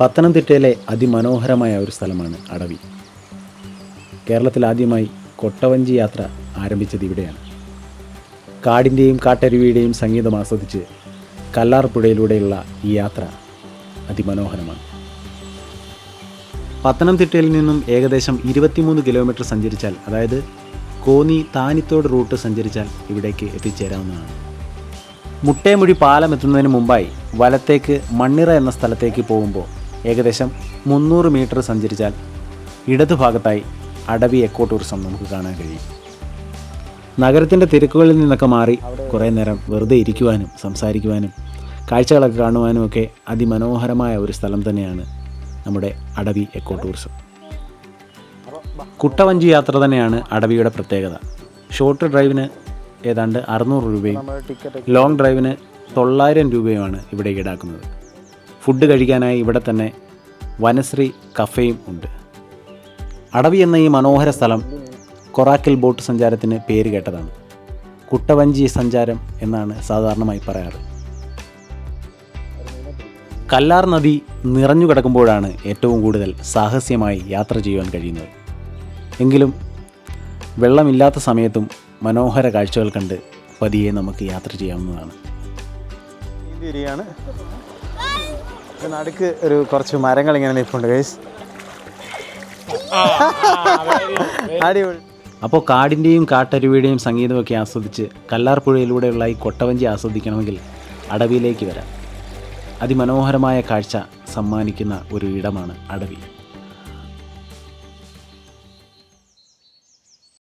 പത്തനംതിട്ടയിലെ അതിമനോഹരമായ ഒരു സ്ഥലമാണ് അടവി. കേരളത്തിൽ ആദ്യമായി കൊട്ടവഞ്ചി യാത്ര ആരംഭിച്ചത് ഇവിടെയാണ്. കാടിന്റെയും കാട്ടരുവിയുടെയും സംഗീതം ആസ്വദിച്ച് കല്ലാർപ്പുഴയിലൂടെയുള്ള ഈ യാത്ര അതിമനോഹരമാണ്. പത്തനംതിട്ടയിൽ നിന്നും ഏകദേശം ഇരുപത്തിമൂന്ന് കിലോമീറ്റർ സഞ്ചരിച്ചാൽ അതായത് കോന്നി താനിത്തോട് റൂട്ട് സഞ്ചരിച്ചാൽ ഇവിടേക്ക് എത്തിച്ചേരാവുന്നതാണ്. മുട്ടേമുഴി പാലം എത്തുന്നതിന് മുമ്പായി വലത്തേക്ക് മണ്ണിറ എന്ന സ്ഥലത്തേക്ക് പോകുമ്പോൾ ഏകദേശം മുന്നൂറ് മീറ്റർ സഞ്ചരിച്ചാൽ ഇടതു ഭാഗത്തായി അടവി എക്കോ ടൂറിസം നമുക്ക് കാണാൻ കഴിയും. നഗരത്തിന്റെ തിരക്കുകളിൽ നിന്നൊക്കെ മാറി കുറേ നേരം വെറുതെ ഇരിക്കുവാനും സംസാരിക്കുവാനും കാഴ്ചകളൊക്കെ കാണുവാനും ഒക്കെ അതിമനോഹരമായ ഒരു സ്ഥലം തന്നെയാണ് നമ്മുടെ അടവി എക്കോ ടൂറിസം കുട്ടവഞ്ചി യാത്ര തന്നെയാണ് അടവിയുടെ പ്രത്യേകത. ഷോർട്ട് ഡ്രൈവിന് ഏതാണ്ട് അറുന്നൂറ് രൂപയും ലോങ് ഡ്രൈവിന് തൊള്ളായിരം രൂപയുമാണ് ഇവിടെ ഈടാക്കുന്നത്. ഫുഡ് കഴിക്കാനായി ഇവിടെ തന്നെ വനശ്രീ കഫേയും ഉണ്ട്. അടവി എന്ന ഈ മനോഹര സ്ഥലം കൊറാക്കിൽ ബോട്ട് സഞ്ചാരത്തിന് പേര് കേട്ടതാണ്. കുട്ടവഞ്ചി സഞ്ചാരം എന്നാണ് സാധാരണമായി പറയാറ്. കല്ലാർ നദി നിറഞ്ഞു കിടക്കുമ്പോഴാണ് ഏറ്റവും കൂടുതൽ സാഹസ്യമായി യാത്ര ചെയ്യുവാൻ കഴിയുന്നത്. എങ്കിലും വെള്ളമില്ലാത്ത സമയത്തും മനോഹര കാഴ്ചകൾ കണ്ട് പതിയെ നമുക്ക് യാത്ര ചെയ്യാവുന്നതാണ്. തിരിയാണ് നടുക്ക് ഒരു കുറച്ച് മരങ്ങൾ ഇങ്ങനെ നിൽപ്പുണ്ട് ഗൈസ് അടിപൊളി. അപ്പോൾ കാടിന്റെയും കാട്ടരുവിയുടെയും സംഗീതമൊക്കെ ആസ്വദിച്ച് കല്ലാർപ്പുഴയിലൂടെയുള്ള ഈ കൊട്ടവഞ്ചി ആസ്വദിക്കണമെങ്കിൽ അടവിയിലേക്ക് വരാം. അതിമനോഹരമായ കാഴ്ച സമ്മാനിക്കുന്ന ഒരു ഇടമാണ് അടവി.